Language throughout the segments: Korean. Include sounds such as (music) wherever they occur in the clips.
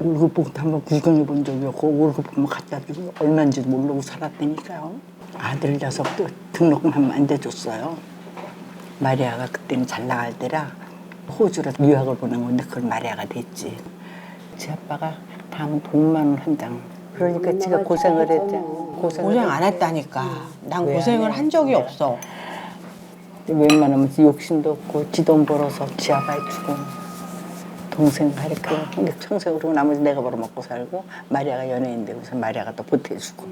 월급부터 한번 구경해 본 적이 없고 월급만 갖다 주고 얼마인지 모르고 살았다니까요. 아들 녀석도 등록만 안 돼줬어요. 마리아가 그때는 잘 나갈 때라 호주로 유학을 보낸 건데 그걸 마리아가 됐지. 제 아빠가 다음 돈만 원 한 장. 그러니까 지가 고생을 했죠. 고생을 고생 안. 했다니까. 난 고생을 해? 한 적이 없어. 웬만하면 욕심도 없고 지 돈 벌어서 지 아바에 주고 동생 근데 평생 그러고 나머지 내가 벌어먹고 살고 마리아가 연예인 되고서 마리아가 또 보태주고.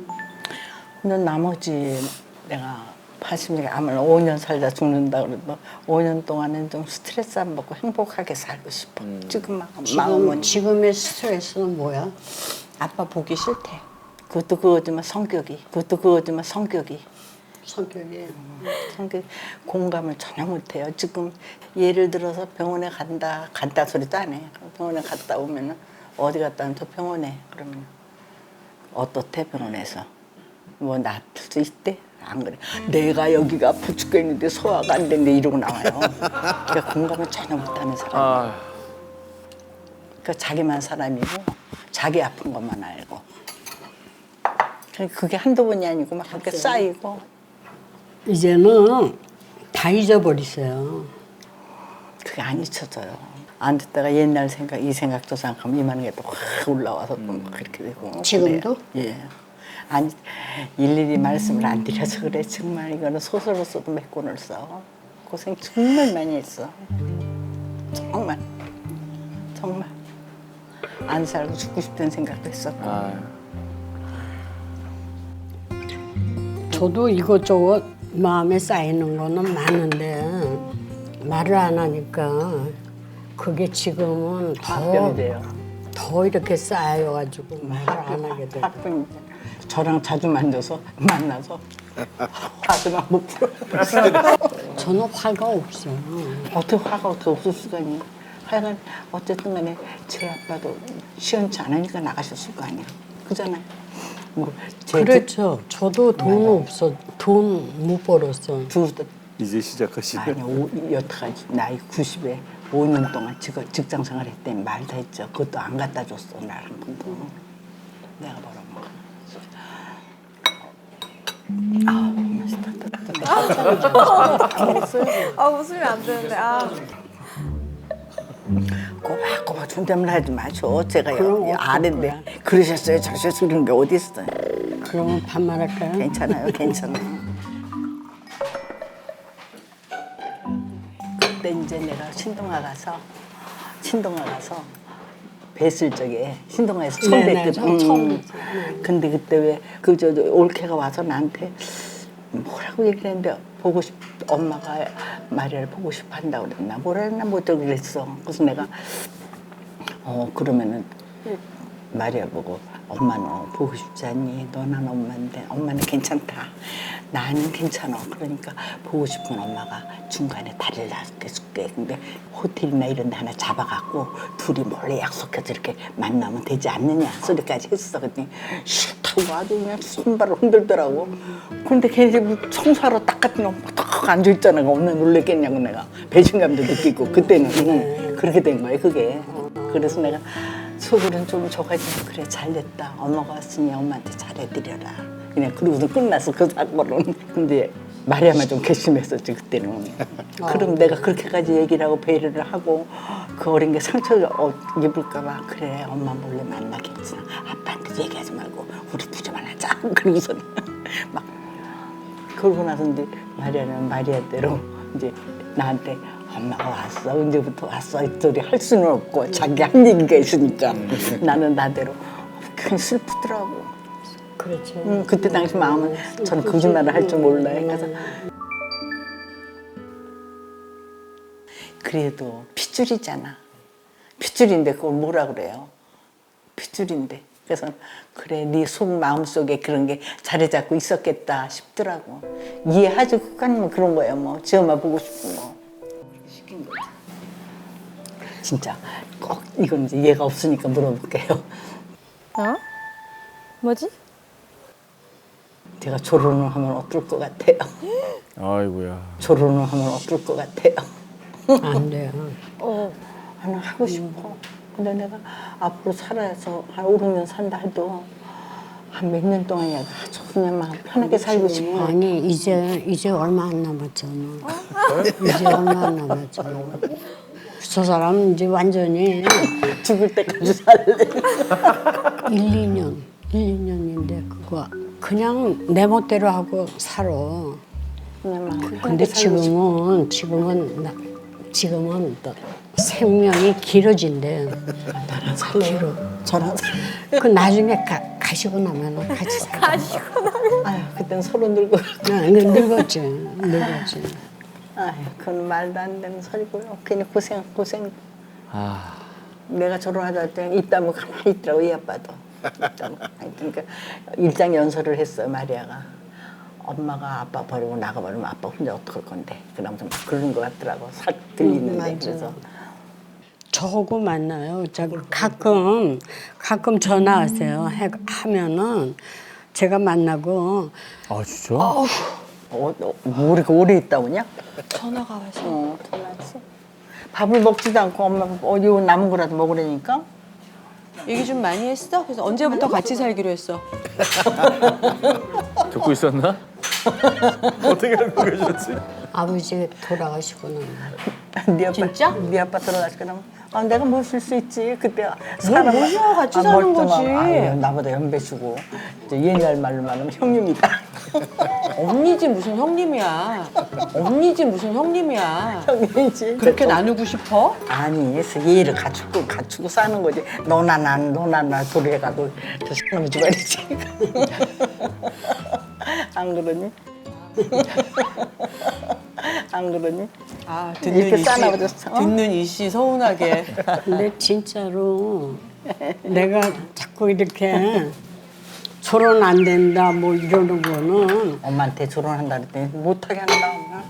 근데 나머지 내가 80년 아마 5년 살다 죽는다 그래도 5년 동안은 좀 스트레스 안 받고 행복하게 살고 싶어. 지금 막 지금 마음은. 지금의 스트레스는 뭐야? 아빠 보기 싫대. 그것도 그거지만 성격이. 그것도 그거지만 성격이 성격이 성격 공감을 전혀 못해요. 지금 예를 들어서 병원에 간다 간다 소리도 안 해. 병원에 갔다 오면은 어디 갔다 오면 저 병원에 그러면 어떻대 병원에서 뭐나 아플 수 있대 안 그래. 내가 여기가 아프 죽겠는데 소화가 안 되는데 이러고 나와요. 그러니까 공감을 전혀 못하는 사람. 아, 그러니까 자기만 사람이고 자기 아픈 것만 알고. 그러니까 그게 한두 번이 아니고 막 그렇게 쌓이고 이제는 다 잊어버리세요. 그게 안 잊혀져요. 안 듣다가 옛날 생각, 이 생각, 저 생각하면 이만한 게 또 확 올라와서 또막 그렇게 되고. 지금도? 그래요. 예. 아니, 일일이 말씀을 안 드려서 그래. 정말 이거는 소설로 써도 몇 권을 써. 고생 정말 많이 했어. 정말. 정말. 안 살고 죽고 싶다는 생각도 했었고. 아, 저도 이것저것 마음에 쌓이는 거는 많은데 말을 안 하니까 그게 지금은 더, 돼요. 더 이렇게 쌓여가지고 말을 안 하게 돼. 돼. (laughs) 저랑 자주 만져서 만나서 화도 못 풀어. 저는 화가 없어요. 어떻게 화가 어떻게 없을 수가 있냐. 하여간 어쨌든 간에 제 아빠도 시원치 않으니까 나가셨을 거 아니야. 그잖아요. 뭐, 제 그렇죠. 저도 돈 없어. 돈 못 벌었어. 두, 두, 이제 시작하시네. 아니, 오, 여태까지 나이 90에 5년 동안 직, 직장 생활했더니 말다 했죠. 그것도 안 갖다 줬어, 날한 번도. 내가 벌어먹어. 아, 맛있다. 아 웃으면 안 되는데 아 꼬박꼬박 존댓말 하지 마셔. 제가 그럼 여- 어떡해. 아는데 그러셨어요, 저러셨어요 그런 게 어디 있어요. 그러면 반말할까요? 괜찮아요, 괜찮아. 그때 이제 내가 신동아 가서 신동아 가서 뵀을 적에 신동아에서 처음 네, 네, 뵀거든. 처음-. 근데 그때 왜 그 저 올케가 와서 나한테 뭐라고 얘기했는데 보고 싶 엄마가 마리아를 보고 싶어 한다고 그랬나 뭐라 했나 뭐또 그랬어. 그래서 내가 어 그러면은 마리아 보고 엄마는 보고 싶지 않니? 너는 엄마인데 엄마는 괜찮다. 나는 괜찮아. 그러니까 보고 싶으면 엄마가 중간에 다리를 놔줄게. 근데 호텔이나 이런 데 하나 잡아갖고 둘이 몰래 약속해서 이렇게 만나면 되지 않느냐 소리까지 했어. 그랬더니 싫다고 아주 그냥 손발을 흔들더라고. 그런데 걔네 집 청소하러 딱 갔더니 엄마 딱 앉아있잖아. 얼마나 놀랬겠냐고 내가. 배신감도 느끼고. 그때는. 응, 그렇게 된 거예요 그게. 그래서 내가 속으로는 좀 저가지만 그래 잘됐다. 엄마가 왔으니 엄마한테 잘해드려라. 그냥 그러고서 끝났어. 그 사건은. 근데 마리아만 좀 괘씸했었지 그때는. 그럼 내가 그렇게까지 얘기를 하고 배려를 하고 그 어린 게 상처 어, 입을까 봐 그래 엄마 몰래 만나겠지. 아빠한테 얘기하지 말고 우리 둘이만 하자. (laughs) 그러고서는 막 그러고 나서 이제 마리아는 마리아대로 이제 나한테 엄마가 왔어. 언제부터 왔어? 이 소리 할 수는 없고 자기 한 얘기가 있으니까 나는 나대로 그냥 슬프더라고. 그렇죠. 음, 그때 당시 마음은 저는 거짓말을 할 줄 몰라요. 그래서 그래도 핏줄이잖아. 핏줄인데 그걸 뭐라 그래요? 핏줄인데 그래서 그래 네 속 마음속에 그런 게 자리 잡고 있었겠다 싶더라고. 이해하지? 그까니면 그런 거예요 뭐 지 엄마 보고 싶은 거 시킨 거지 진짜. 꼭 이건 이제 얘가 없으니까 물어볼게요. 어? 뭐지? 제가 결혼을 하면 어떨 것 같아요? 아이고야. 결혼을 하면 어떨 것 같아요? 안 돼요. (laughs) 어. 나는 하고 싶어 근데 내가 앞으로 살아서 한 5, 6년 산다 해도 한 몇 년 동안이라도 아주 그냥 막 편하게 살고 싶어. 아니 이제 이제 얼마 안 남았잖아. 이제 얼마 안 남았잖아. 저 사람 이제 완전히 죽을 때까지 살래. 1, 2년, 1, 2년인데 그거 그냥 내 멋대로 하고 살아. 그냥 막 편하게 근데 살고 싶어. 지금은 지금은 나, 지금은 또 생명이 길어진대. 길어. 저랑 그 나중에 가, 가시고 나면 같이 살아. 아유 그땐 서로 늙고 응, 늙었지, 늙었지. 아유 그건 말도 안 되는 소리고요. 괜히 고생 고생. 아, 내가 결혼하자 했더니 입다물 가만히 있더라고 이 아빠도. 그러니까 일장 연설을 했어요 마리아가. 엄마가 아빠 버리고 나가버리면 아빠 혼자 어떡할 건데. 그러면서 막 그러는 것 같더라고. 살 들리는데 그래서. 저하고 만나요. 저 가끔 가끔 전화하세요. 해, 하면은 제가 만나고 아 진짜? 어, 어, 뭐 이렇게 오래 있다 오냐? 전화가 와서. 어, 전화했어. 밥을 먹지도 않고 엄마 어, 요 남은 거라도 먹으라니까. 얘기 좀 많이 했어? 그래서 언제부터 같이 살기로 했어? (laughs) 듣고 있었나? 어떻게 알고 계셨지? 아버지 돌아가시고 나면 네 아빠, 진짜? 네 아빠 돌아가시고 나면 아 내가 모실 수 있지 그때 뭘 모셔? 같이 사는 거지. 아유, 나보다 연배시고 이제 옛날 말로 말하면 형님이다 (laughs) 언니지 무슨 형님이야. 언니지 무슨 형님이야. 형님이지 그렇게 나누고 싶어? 아니 예의를 갖추고 갖추고 사는 거지 너나 난 너나 나 도래가도 저 사람 집안이지 (laughs) 안 그러니? (laughs) 안 그러니? 아 이렇게 듣는 이씨 싸나워졌어? 듣는 이씨 서운하게. 근데 진짜로 내가 자꾸 이렇게 결혼 안 된다 뭐 이러는 거는 엄마한테 결혼한다 그랬더니 못하게 한다 엄마.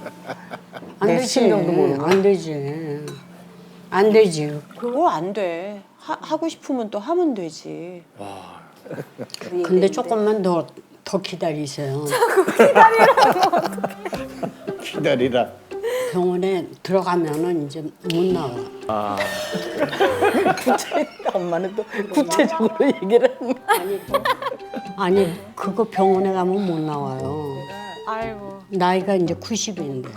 안 내 되지. 심정도 모르고. 안 되지. 안 되지. 그거 안 돼. 하, 하고 싶으면 또 하면 되지. 근데 조금만 더, 더 기다리세요. (laughs) (laughs) 기다리라. 병원에 들어가면은 이제 못 나와. 아, 구체 엄마는 또 구체적으로 얘기를 하는. 아니 그거 병원에 가면 못 나와요. 아이고. 나이가 이제 90인데.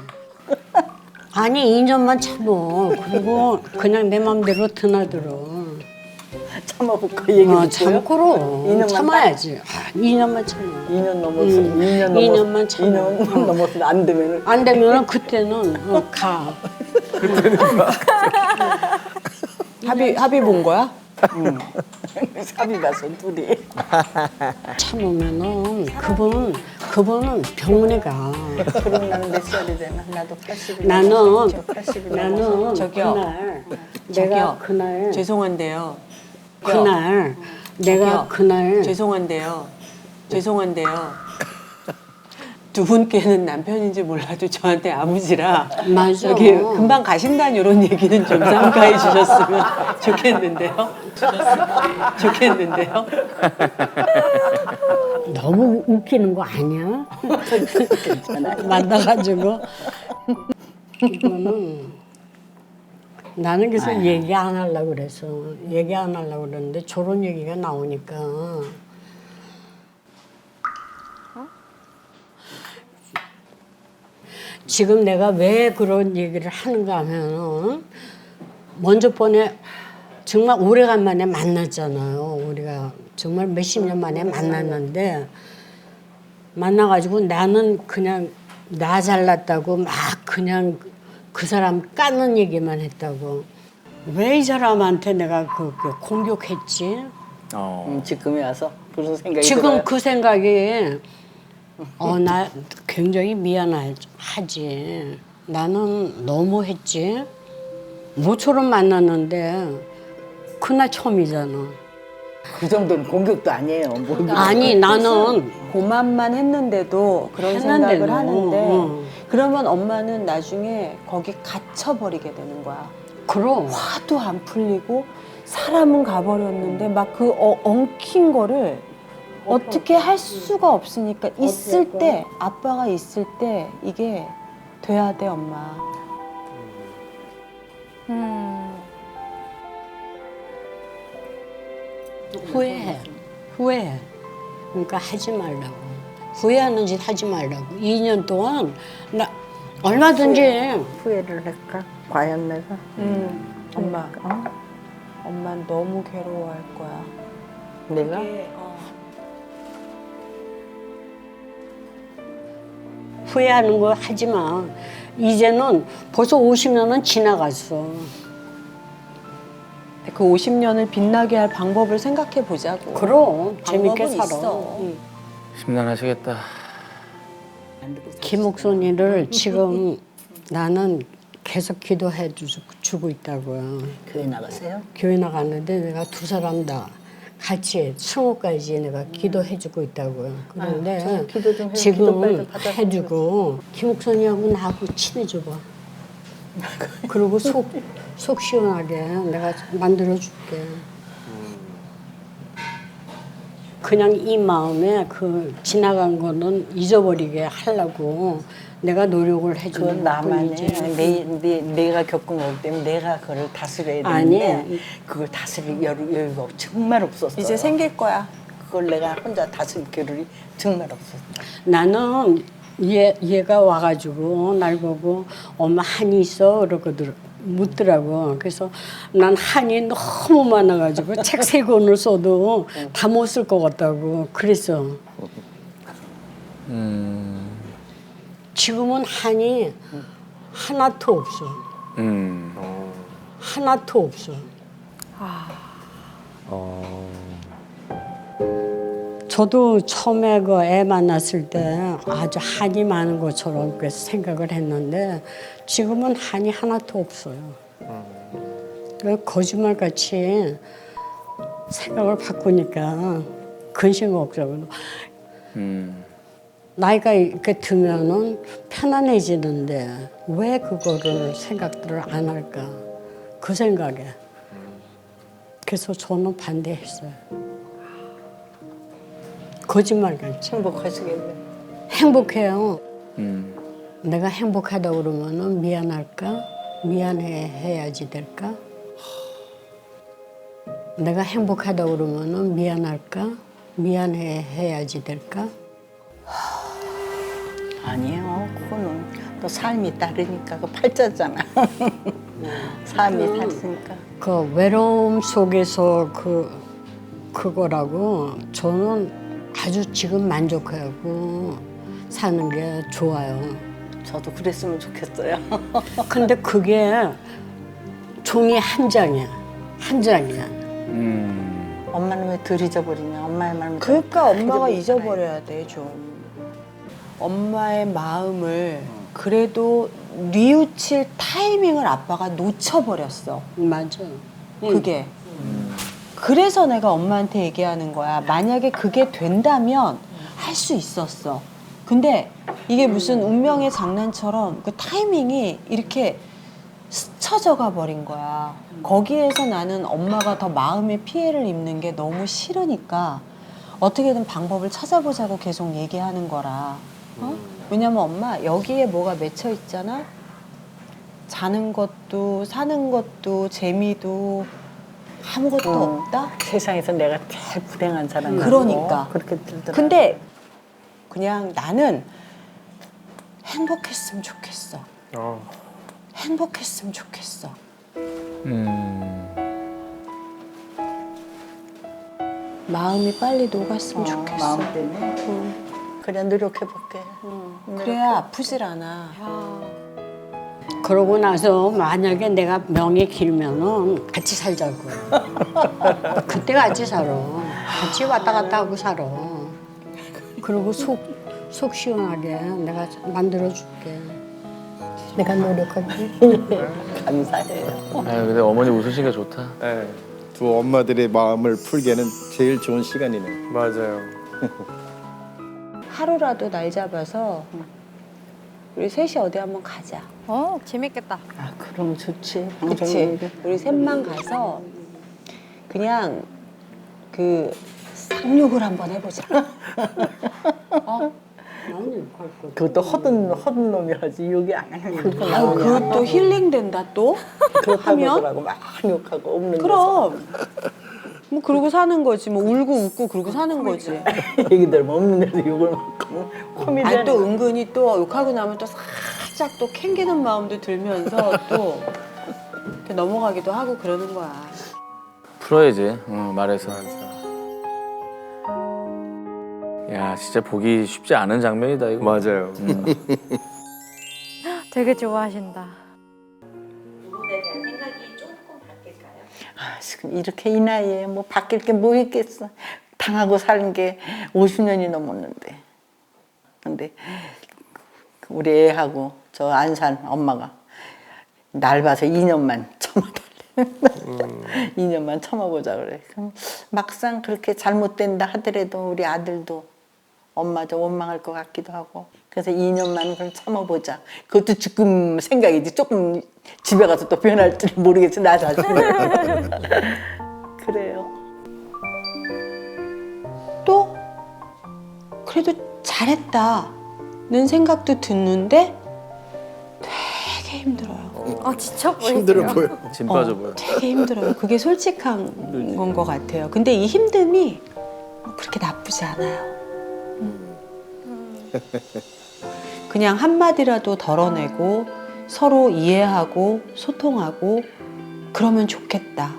아니 2년만 참어. 그리고 그냥 내 맘대로 드나들어. 참아볼까 얘기 어, 듣고요. 참고로 이년만 참아야지. 아, 2년만 참아. 2년 넘었어. 음, 2년 넘었어. 이 년만 참아. 2년 넘었어. 안 되면은 안 되면은 그때는 어, 가. 합의 합의 본 거야? (laughs) 삽이 가서 둘이. 참으면은 그분 그분은 병원에 가. 그럼 나는 몇 살이 되나? 나도 80이 나는 80이 나는 저기요. 그날 저기요. 내가 그날 죄송한데요. 그날 내가 저기요. 그날 죄송한데요. 죄송한데요. (laughs) 두 분께는 남편인지 몰라도 저한테 아버지라 맞아. 저기 금방 가신다는 이런 얘기는 좀 삼가해 주셨으면 (laughs) 좋겠는데요. 좋겠는데요. (laughs) 너무 웃기는 거 아니야? 만나가지고 이거는 나는 그래서 얘기 안 하려고 그래서 얘기 안 하려고 그랬는데 저런 얘기가 나오니까. 지금 내가 왜 그런 얘기를 하는가 하면은 먼저 번에 정말 오래간만에 만났잖아요. 우리가 정말 몇십 년 만에 만났는데 만나가지고 나는 그냥 나 잘났다고 막 그냥 그 사람 까는 얘기만 했다고. 왜 이 사람한테 내가 그, 그 공격했지? 어. 음, 지금에 와서 무슨 생각이 지금 들어요? 그 생각이 어 나 굉장히 미안하지. 나는 너무 했지. 모처럼 만났는데 그날 처음이잖아. 그 정도는 공격도 아니에요. 뭐 아니 나는 고만만 했는데도 그런 했는데도, 생각을 하는데 어. 그러면 엄마는 나중에 거기 갇혀 버리게 되는 거야. 그럼 화도 안 풀리고 사람은 가버렸는데 막그 엉킨 거를 어떻게 할 수가 없으니까 있을 때 아빠가 있을 때 이게 돼야 돼 엄마. 음. 후회해. 후회해. 그러니까 하지 말라고. 후회하는 짓 하지 말라고. 2년 동안 나 얼마든지 후회를 할까? 과연 내가? 음, 엄마, 어? 엄마는 너무 괴로워할 거야. 내가? 어. 후회하는 거 하지 마. 이제는 벌써 50년은 지나갔어. 그 50년을 빛나게 할 방법을 생각해 보자고. 그럼 재밌게 방법은 살아. 있어. 응. 심란하시겠다. 김옥순이를 지금 나는 계속 기도해 주- 주고 있다고요. 교회 나가세요? 교회 나갔는데 내가 두 사람 다 같이 승호까지 내가 기도해 주고 있다고요. 그런데 아, 저 기도 좀 해요. 기도 지금 받아서 해주고 김옥선이하고 나하고 친해져 봐. 그리고 속, 속 시원하게 내가 만들어 줄게. 그냥 이 마음에 그 지나간 거는 잊어버리게 하려고 내가 노력을 해주는 그건 나만의. 내, 내, 내가 겪은 거기 때문에 내가 그걸 다스려야 아니. 되는데 그걸 다스릴 여유, 여유가 정말 없었어. 이제 생길 거야. 그걸 내가 혼자 다스릴 겨를이 정말 없었어. 나는 얘, 얘가 와가지고 날 보고 엄마 한이 있어? 그러거든 묻더라고. 그래서 난 한이 너무 많아가지고 (laughs) 책 세 권을 써도 다 못 쓸 것 같다고 그랬어. 음. 지금은 한이 하나도 없어. 음. 하나도 없어. 어. 저도 처음에 그 애 만났을 때 아주 한이 많은 것처럼 그렇게 생각을 했는데 지금은 한이 하나도 없어요. 그 거짓말 같이 생각을 바꾸니까 근심 걱정은 음. 나이가 이렇게 들면은 편안해지는데 왜 그거를 생각들을 안 할까 그 생각에 그래서 저는 반대했어요. 거짓말 같이 행복하시겠네. 행복해요. 음. 내가 행복하다 그러면은 미안할까? 미안해 해야지 될까? 내가 행복하다 그러면은 미안할까? 미안해 해야지 될까? 아니에요. 그거는 또 삶이 따르니까 그 팔자잖아. 삶이 다르니까. 그 외로움 속에서 그 그거라고 저는 아주 지금 만족하고 사는 게 좋아요. 저도 그랬으면 좋겠어요. (laughs) 근데 그게 종이 한 장이야. 한 장이야. 음. 엄마는 왜 덜 잊어버리냐? 엄마의 마음을 그러니까 다 엄마가. 잊어버려야 돼, 좀. 엄마의 마음을 그래도 뉘우칠 타이밍을 아빠가 놓쳐버렸어. 맞아. 그게. 그래서 내가 엄마한테 얘기하는 거야. 만약에 그게 된다면 할 수 있었어. 근데 이게 무슨 운명의 장난처럼 그 타이밍이 이렇게 스쳐져가 버린 거야. 거기에서 나는 엄마가 더 마음의 피해를 입는 게 너무 싫으니까 어떻게든 방법을 찾아보자고 계속 얘기하는 거라. 어? 왜냐면 엄마 여기에 뭐가 맺혀 있잖아. 자는 것도 사는 것도 재미도 아무것도 어. 없다. 세상에서 내가 제일 불행한 사람. 그러니까. 그렇게 들더라. 근데 그냥 나는 행복했으면 좋겠어. 어. 행복했으면 좋겠어. 음. 마음이 빨리 녹았으면 어, 좋겠어. 마음 때문에. 그래 노력해 볼게. 그래야 아프질 않아. 그러고 나서 만약에 내가 명이 길면은 같이 살자고. (laughs) 그때 같이 살아. 같이 왔다 갔다 하고 살아. 그리고 속, 속 시원하게 내가 만들어 줄게. 내가 노력할게. (laughs) 감사해요. 아 근데 어머니 웃으신 게 좋다. 네. 두 엄마들의 마음을 풀기에는 제일 좋은 시간이네. 맞아요. (laughs) 하루라도 날 잡아서 우리 셋이 어디 한번 가자. 어 재밌겠다. 아 그럼 좋지. 그치? 우리 셋만 가서 그냥 그 쌍욕을 한번 해보자. (laughs) 어? 그것도 허든 허든 놈이 하지 욕이 안 하는 거. 아유, 그것도 힐링된다 또? 그렇다고 하면? 그러고 막 욕하고 없는 데서. 그럼 뭐 그러고 사는 거지. 뭐 울고 웃고 그러고 사는 거지. 얘기 들으면 없는 데서 욕을 먹고 코미디 아니 또 은근히 또 욕하고 나면 또 살짝 또 캥기는 마음도 들면서 또 이렇게 넘어가기도 하고 그러는 거야. 풀어야지 어, 말해서 야 진짜 보기 쉽지 않은 장면이다 이거 맞아요. 음. (laughs) 되게 좋아하신다. 지금 이렇게 이 나이에 뭐 바뀔 게 뭐 있겠어. 당하고 사는 게 50년이 넘었는데. 근데 그 우리 애하고 저 안산 엄마가 날 봐서 2년만 참아달래. (laughs) 2년만 참아보자 그래. 그럼 막상 그렇게 잘못된다 하더라도 우리 아들도 엄마도 원망할 것 같기도 하고. 그래서 2년만 그럼 참아보자. 그것도 지금 생각이지. 조금 집에 가서 또 변할지 모르겠어. 나 자신. (laughs) 그래요. 또 그래도 잘했다는 생각도 드는데 되게 힘들어요. 아 진짜 보이세요? 힘들어 보여. 진 빠져 보여 되게 힘들어요. 그게 솔직한 건 것 같아요. 근데 이 힘듦이 뭐 그렇게 나쁘지 않아요. 그냥 한마디라도 덜어내고 서로 이해하고 소통하고 그러면 좋겠다.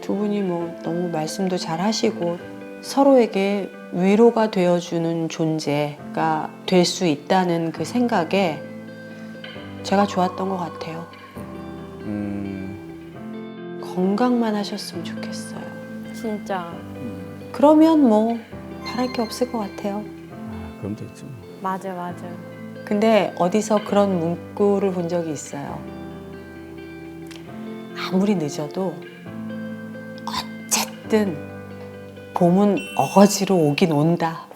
두 분이 뭐 너무 말씀도 잘 하시고 서로에게 위로가 되어주는 존재가 될 수 있다는 그 생각에 제가 좋았던 것 같아요. 음, 건강만 하셨으면 좋겠어요. 진짜 그러면 뭐 바랄 게 없을 것 같아요. 그럼 됐지 뭐. 맞아 맞아. 근데 어디서 그런 문구를 본 적이 있어요. 아무리 늦어도 어쨌든 봄은 어거지로 오긴 온다.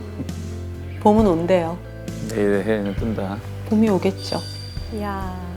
(laughs) 봄은 온대요. 내일 해는 뜬다 봄이 오겠죠. 이야